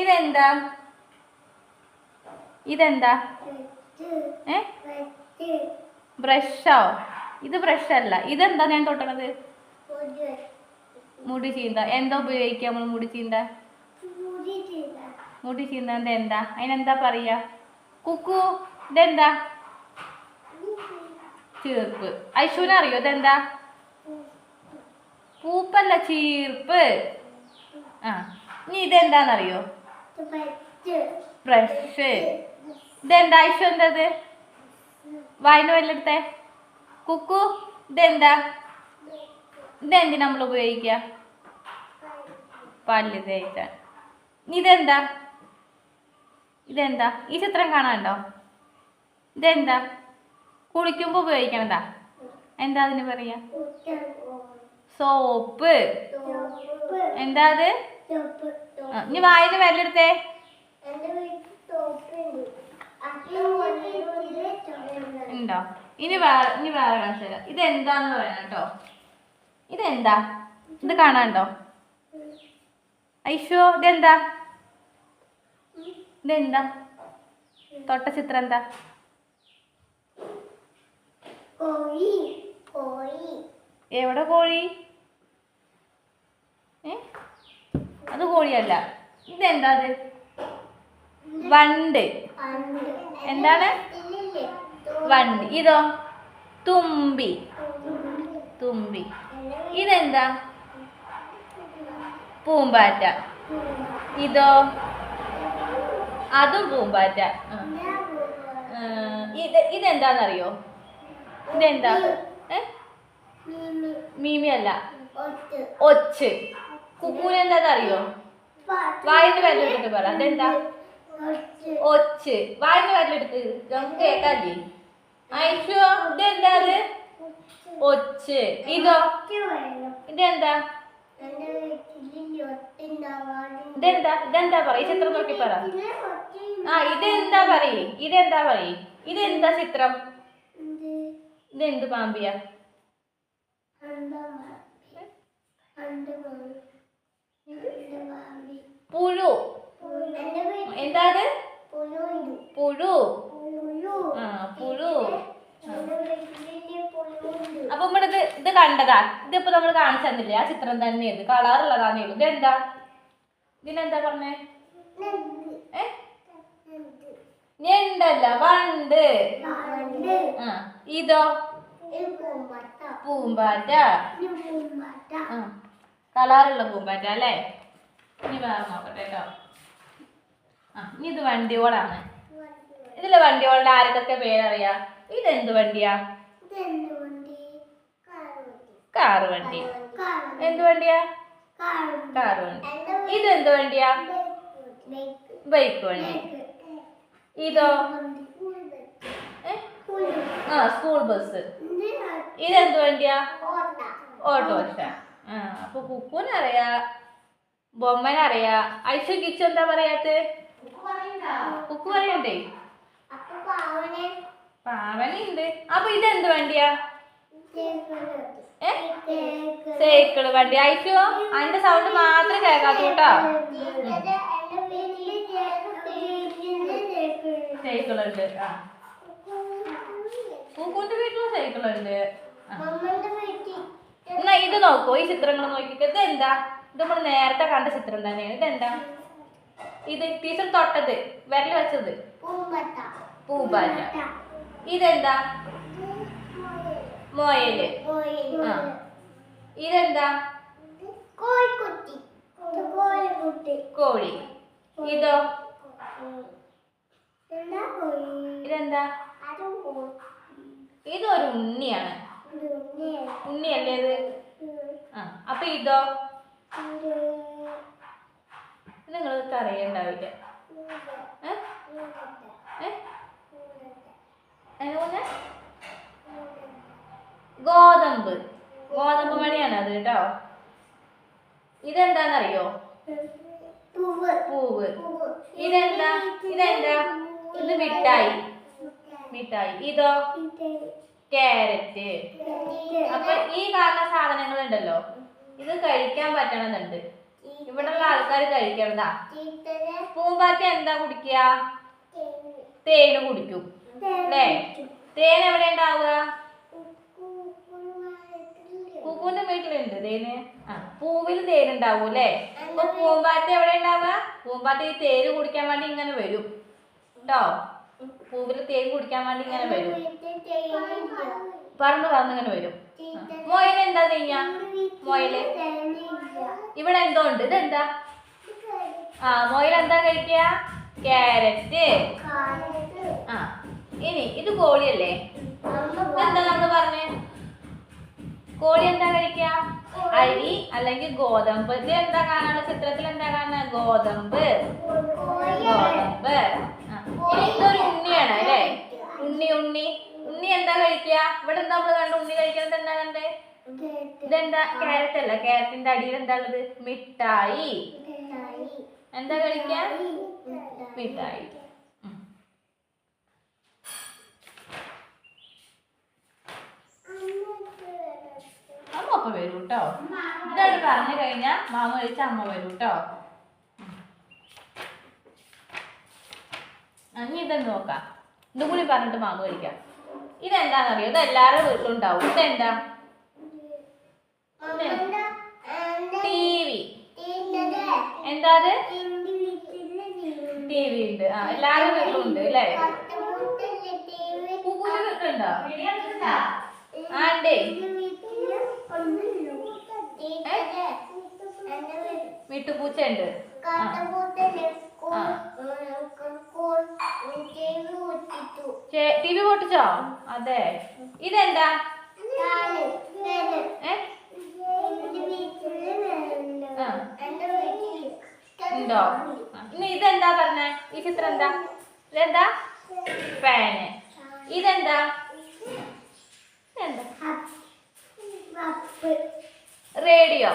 ഇതെന്താ? ഇതെന്താ? ഏ? ബ്രഷോ? ഇത് ബ്രഷ് അല്ല ഇതെന്താ ഞാൻ തൊട്ടണത്? മുടി ചീന്ത. എന്താ ഉപയോഗിക്കുക നമ്മൾ മുടി ചീന്ത? മുടി ചീന്ത. എന്താ അതിനെന്താ പറയാ? കുക്കു ഇതെന്താ? ചീർപ്പ്. ഐശുവിനെ അറിയോ ഇതെന്താ? പൂപ്പല്ല ചീർപ്പ്. ആ. ഇനി ഇതെന്താന്നറിയോ? ബ്രഷ് ഇതെന്താ ഐശു എന്തത്? വായന വല്ലെടുത്തേ കുക്കു ഇതെന്താ? ഇതെന്തി നമ്മൾ ഉപയോഗിക്കുക? പല്ല് തേക്കാൻ ഇതെന്താ? ഇതെന്താ? ഈ ചിത്രം കാണാനുണ്ടോ? ഇതെന്താ? കുളിക്കുമ്പോൾ ഉപയോഗിക്കണതാ എന്താ അതിന് പറയാ? സോപ്പ്. എന്താ അത്? ഇനി വായന വരലെടുത്തേ. ഉണ്ടോ? ഇനി വേറെ ഇനി വേറെ കാണിച്ചു തരാം. ഇതെന്താന്ന് പറയണം കേട്ടോ. ഇതെന്താ? ഇത് കാണാണ്ടോ ഐഷോ ഇതെന്താ? ഇതെന്താ? തൊട്ട ചിത്രം എന്താ? എവിടെ കോഴി ഏ അത് കോഴിയല്ല. ഇതെന്താ അത്? വണ്ട്. എന്താണ്? വണ്ട്. ഇതോ? തുമ്പി. തുമ്പി. ഇതെന്താ? പൂമ്പാറ്റ. ഇതോ? അതും പൂമ്പാറ്റ. ഇത് ഇതെന്താന്നറിയോ? ഇതെന്താ? മീമി. അല്ല ഒച്ച്. കുക്കൂന് എന്താന്നറിയോ? വായിന്ന് വരലെടുത്തിട്ട് പറ. അതെന്താ? ഒച്ച്. വായിന്ന് വരലെടുത്ത് നമുക്ക് കേക്കാല്ലേ ഐശോ ഇതെന്താ അത്? ഒച്ച്. ഇതോ? ഇതെന്താ? ഇതെന്താ? ഇതെന്താ പറയ ചിത്രം നോക്കി പറ. ആ ഇതെന്താ പറയ ഇതെന്താ പറയ ഇതെന്താ ചിത്രം? ഇതെന്ത് പാമ്പിയാ? പുഴു. എന്താ അത് പുഴു. ആ പുഴു. അപ്പൊ ഇവിടെ ഇത് കണ്ടതാ. ഇതിപ്പോ നമ്മൾ കാണിച്ചു തന്നില്ലേ? ആ ചിത്രം തന്നെ ഇത്. കളറുള്ളതാന്നേ ഉള്ളൂ. ഇതെന്താ? ഇതിനെന്താ പറഞ്ഞേ? ഞണ്ടല്ല. വണ്ട്. ആ ഇതോ? പൂമ്പാറ്റ. കളറുള്ള പൂമ്പാറ്റ അല്ലേ? ഇനി വേറെ നോക്കട്ടെ കേട്ടോ. ആ ഇനി ഇത് വണ്ടിയോളാണ് ഇതിലെ വണ്ടിയോളുടെ ആർക്കൊക്കെ പേരറിയാ? ഇതെന്ത് വണ്ടിയാ? കാർ വണ്ടി. എന്ത് വണ്ടിയാ? കാർ വണ്ടി. ഇതെന്ത് വണ്ടിയാ? ബൈക്ക് വണ്ടി. ഇതോ? ആ സ്കൂൾ ബസ്. ഇതെന്ത് വണ്ടിയാ? ഓട്ടോ ഓട്ടോറിക്ഷ ആ അപ്പൊ കുക്കൂനറിയാ ബൊമ്മനറിയാ. ഐശ കിച്ചു എന്താ പറയാത്ത? കുക്ക് പറയണ്ടേ. പാവനുണ്ട് അപ്പൊ ഇതെന്ത് വണ്ടിയാ? സൈക്കിൾ വണ്ടി. ഐശോ അതിന്റെ സൗണ്ട് മാത്രം കേൾക്കാത്തു സൈക്കിളുണ്ട്. ആ. കുക്കുന്റെ വീട്ടിലും ആ. എന്നാ ഇത് നോക്കോ. ഈ ചിത്രങ്ങൾ നോക്കിക്കോ. ഇത് എന്താ ഇത് നമ്മൾ നേരത്തെ കണ്ട ചിത്രം തന്നെയാണ്. ഇതെന്താ? ഇത് ടീച്ചർ തൊട്ടത് വിരൽ വെച്ചത്. പൂമ്പാറ്റ. ഇതെന്താ? മോയൽ. ആ. ഇതെന്താ? കോഴി. ഇതോ? ഇതെന്താ ഇതൊരു ഉണ്ണിയാണ്. ഉണ്ണിയല്ലേ. ഇത്? ആ. അപ്പൊ ഇത്? നിങ്ങൾക്ക് അറിയണ്ടാവില്ല. ഗോതമ്പ്. ഗോതമ്പ് മണിയാണ് അത് കേട്ടോ. ഇതെന്താന്നറിയോ? പൂവ്. പൂവ്. ഇതെന്താ? ഇതെന്താ? ഇത് മിഠായി. മിഠായി. ഇതോ? ക്യാരറ്റ്. അപ്പൊ ഈ കാണുന്ന സാധനങ്ങൾ ഉണ്ടല്ലോ ഇത് കഴിക്കാൻ പറ്റണമെന്നുണ്ട്. ഇവിടെയുള്ള ആൾക്കാർ കഴിക്കണതാ പൂമ്പാറ്റ എന്താ കുടിക്കുക? തേന് കുടിക്കും. അല്ലേ? തേൻ എവിടെ ഉണ്ടാവുക? കുക്കുവിന്റെ വീട്ടിലുണ്ട് തേന്. ആ പൂവിൽ തേൻ ഉണ്ടാവും അല്ലേ? അപ്പൊ പൂമ്പാറ്റ എവിടെ ഉണ്ടാവുക? പൂമ്പാറ്റ ഈ തേര് കുടിക്കാൻ വേണ്ടി ഇങ്ങനെ വരും. കേട്ടോ പൂവിൽ തേൻ കുടിക്കാൻ വേണ്ടി ഇങ്ങനെ വരും. പറന്ന് പറന്നിങ്ങനെ വരും. മൊയൽ? ഇവിടെ എന്തോ ഉണ്ട് ഇതെന്താ ആ മൊയൽ എന്താ കഴിക്കുക? ക്യാരറ്റ്. ആ ഇനി ഇത് കോഴിയല്ലേ? എന്താ നമ്മൾ പറഞ്ഞേ. കോഴി എന്താ കഴിക്കുക? അരി അല്ലെങ്കിൽ ഗോതമ്പ്. ഇത് എന്താ കാണാണ് ചിത്രത്തിൽ എന്താ കാണുക ഗോതമ്പ്. ഗോതമ്പ്. ഇതൊരു ഉണ്ണിയാണ് അല്ലേ? ഉണ്ണി ഉണ്ണി. ഉണ്ണി എന്താ കഴിക്കുക? ഇവിടെ എന്താ നമ്മൾ കണ്ടു? ഉണ്ണി കഴിക്കുന്നത് എന്താ ഇതെന്താ? ക്യാരറ്റ് അല്ല. ക്യാരറ്റിന്റെ അടിയിൽ എന്താ ഉള്ളത് മിഠായി. എന്താ കഴിക്കാൻ മിഠായി. അമ്മ വരൂ കേട്ടോ ഇതാണ് പറഞ്ഞു കഴിഞ്ഞാ മാമ കഴിച്ച അമ്മ വരൂ കേട്ടോ അങ്ങനെ ഇതെന്ന് നോക്കാം. ഇതും കൂടി പറഞ്ഞിട്ട് മാമ കഴിക്കാം ഇതെന്താണെന്നറിയോ ഇത് എല്ലാവരുടെ വീട്ടിലുണ്ടാവും ഇതെന്താ? T V. എന്താ അത് ടി വി ഉണ്ട്. ആ എല്ലാവരുടെ വീട്ടിലും ഉണ്ട് അല്ലേ? പൂക്കൂന്റെ വീട്ടിലുണ്ടോ ആ ഉണ്ടേ. വീട്ടുപൂച്ച ഉണ്ട് ടി വി പൊട്ടിച്ചോ. അതെ. ഇതെന്താ? ഏ? ഉണ്ടോ ഇനി ഇതെന്താ പറഞ്ഞേ? ഈ ചിത്രം എന്താ? ഇതെന്താ? ഫാന്. ഇതെന്താ? ഇതെന്താ? റേഡിയോ.